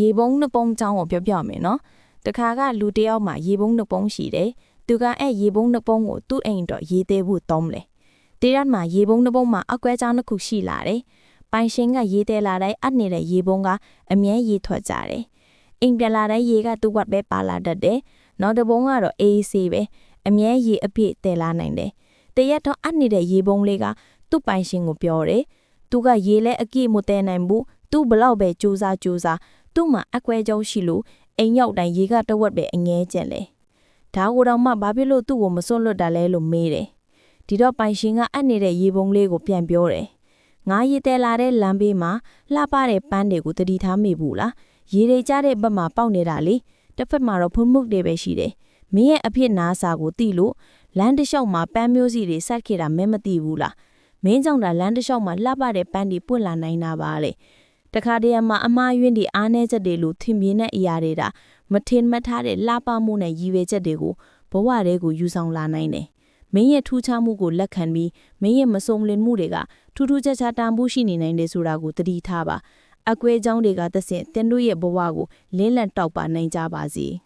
ရေပုံးနှစ်ပုံးအကြောင်းကိုပြောပြမယ်နော်တခါကလူတစ်ယောက်မှာရေပုံးနှစ်ပုံးရှိတယ်သူကအဲ့ရေပုံးနှစ်ပုံးကိုသူ့အိမ်တော့ရေးသေးဖို့တောင်းတယ်တေးရတ်မှာရေပုံးနှစ်ပုံးမှာအကွဲကြောင်းတစ်ခုရှိလာတယ်ပိုင်ရှင်ကရေးသေးလာတဲ့အပ်နေတဲ့ရေပုံးကအမြဲရေထွက်ကြတယ်အိမ်ပြန်လာတဲ့ရေကသူ့ဝတ်ပဲပါလာတတ်တယ်နောက်တစ်ပုံးကတော့အေးဆေးပဲအမြဲရေအပြည့်တည်လာနိုင်တယ်တရက်တော့အပ်နေတဲ့ရေပုံးလေးကသူ့ပိုင်ရှင်ကိုပြောတယ်သူကရေလဲအပြည့်မတည်နိုင်ဘူးသူ့ဘလောက်ပဲစူးစားစူးစား သူ့မှာအကွဲကြောင်းရှိလို့အိမ်ရောက်တိုင်းရေကတဝက်ပဲအငဲကျင်လေဒါကိုတော့မှဘာဖြစ်လို့သူ့ကိုမစွန့်လွတ်တာလဲလို့မေးတယ်ဒီတော့ပိုင်ရှင်ကအပ်နေတဲ့ရေပုံးလေးကိုပြန်ပြောတယ်ငါရေတဲလာတဲ့လမ်းဘေးမှာလှပတဲ့ပန်းတွေကိုတတိထားမိဘူးလားရေတွေကျတဲ့ဘက်မှာပေါက်နေတာလေတစ်ဖက်မှာတော့ဖုံမှုတ်တွေပဲရှိတယ်မင်းရဲ့အဖြစ်နာစာကိုတိလို့လမ်းတစ်လျှောက်မှာပန်းမျိုးစီတွေဆက်ခဲ့တာမင်းမသိဘူးလားမင်းကြောင့်ဒါလမ်းတစ်လျှောက်မှာလှပတဲ့ပန်းတွေပွင့်လာနိုင်တာပါလေ တခါတည်းမှာအမားယွင်းဒီအားနေချက်တွေလိုထင်မြင်တဲ့အရာတွေဒါမထင်မှတ်ထားတဲ့လှပမှုနဲ့ရည်ရွယ်ချက်တွေကိုဘဝတွေကိုယူဆောင်လာနိုင်တယ်မင်းရဲ့ထူးခြားမှုကိုလက်ခံပြီးမင်းရဲ့မစုံလင်မှုတွေကထူးထူးခြားခြားတန်ဖိုးရှိနေနိုင်တယ်ဆိုတာကိုသတိထားပါအကွဲကြောင်းတွေကသဖြင့်တင်တို့ရဲ့ဘဝကိုလင်းလန့်တောက်ပါနိုင်ကြပါစေ။